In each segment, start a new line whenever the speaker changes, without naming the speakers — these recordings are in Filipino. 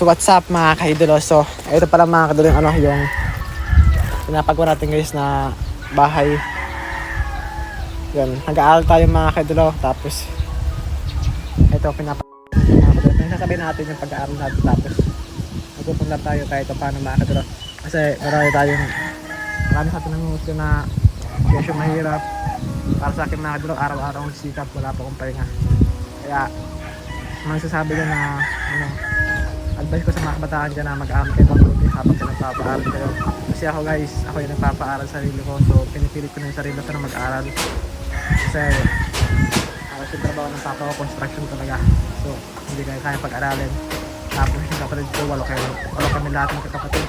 So what's up mga kaidolo? So ito pala mga kaidolo yung ano yung pinapagawa natin guys na bahay. Yan, nag-aaral tayo mga kaidolo tapos ito pinapa mga kaidolo. Pinasasabihin natin yung pag-aaral natin tapos magpupunta tayo kahit paano mga kaidolo. Kasi marami tayong marami sa atin nangungusto na medyo mahirap para sa akin mga kaidolo araw-araw ang sikap wala pa akong pahinga. Kaya magsasabi ko na ano advice ko sa mga kabataan dyan na mag-aaral kayo mabuti habang ka nagpapaaral kayo. Kasi ako guys, ako yung nagpapaaral sa sarili ko. So, pinipilit ko na yung sarili ko na mag-aaral. Kasi, ako yung trabaho ng papa ko, construction talaga. So, hindi kayo kaya pag-aralin. Tapos yung kapatid ko, walo, kayo, walo kami lahat ng kakapatid.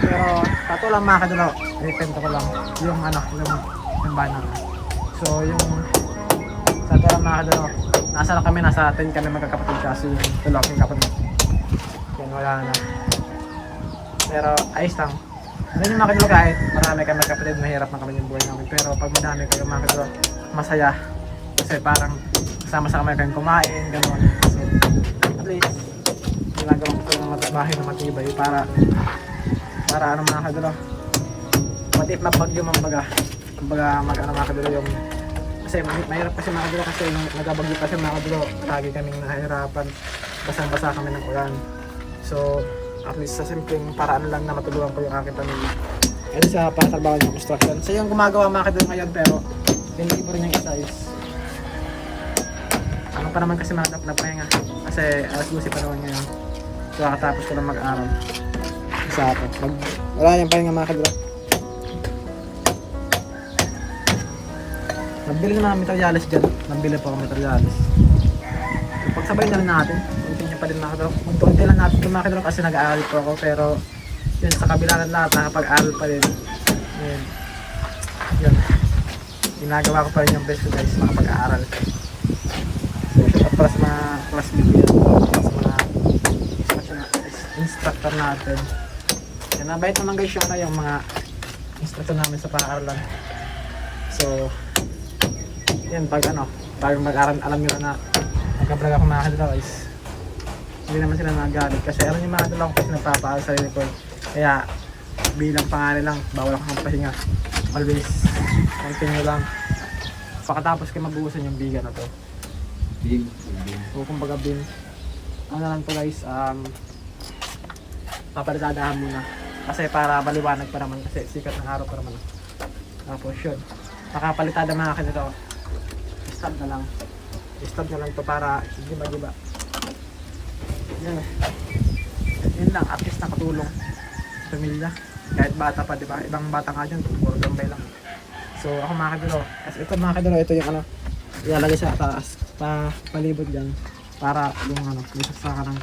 Pero, tato lang mga kadalo, i-kwento ko lang yung ano, yung, yung banner. So, yung sa lang mga kadalo, nasa na kami, nasa 10 kami magkakapatid kasi yung tulo aking kapatid. Yan, wala na. Pero ayos lang. Ano yung mga kadalo kahit marami kami magkapatid, mahirap na kami yung buhay namin. Pero pag madami kayo mga kadalo, masaya. Kasi parang kasama-sama kayong kumain, gano'n. So, at least, ginagawa ko ng mat- bahay na matibay para para ano mga kadalo, matip mapagyo mambaga. Kumbaga mag ano mga kadalo yung kasi mahirap kasi mga kadalo kasi yung nagabagyo kasi mga kadalo lagi kaming nahihirapan. Basang-basa kami ng ulan. So at least sa simpleng paraan lang na matulungan ko yung aking pamilya. Ito sa panatrabaho ng construction. So yung gumagawa mga kadalo ngayon pero hindi po rin yung isa is ano pa naman kasi mga na pahinga kasi alas 12 pa naman ngayon. So kakatapos ko lang mag-aral sa akin mag wala yung pahinga mga kadalo Nabili na ng materialis dyan. Nabili po ako materialis. Pagsabay na rin natin. Continue pa din mga kadro. Magtuunti lang natin yung kasi nag-aaral po ako. Pero yun, sa kabila ng lahat, nakapag-aaral pa rin. Yun. Yun. Ginagawa ko pa rin yung best ko guys, makapag-aaral. So, shout out para sa mga classmate ko yan. Sa mga instructor natin. Yan, nabait naman guys yung, ano, yung mga instructor namin sa pag-aaralan. So, yan pag ano, pag mag-aral, alam nyo na nagka-vlog ako mga kadalaw is hindi naman sila nagalit kasi alam nyo mga kadalaw kasi nagpapaaral sa sarili ko kaya bilang pangalan lang, bawal akong pahinga. Always continue lang. Pagkatapos kayo mabuhusan yung biga na to.
Big.
o kumbaga bin ano lang to guys um, papalitadahan muna. Kasi para maliwanag pa naman kasi sikat ng araw pa naman. Tapos yun. Nakapalitada mga kanito stop na lang. Stop na lang to para hindi magiba. Yan. Yun lang at least nakatulong. Pamilya. Kahit bata pa di ba? Ibang bata nga dyan puro gambay lang. So ako mga kadalo kasi ito mga kadalo ito yung ano ilalagay sa taas pa palibot dyan para yung ano may sasaka ng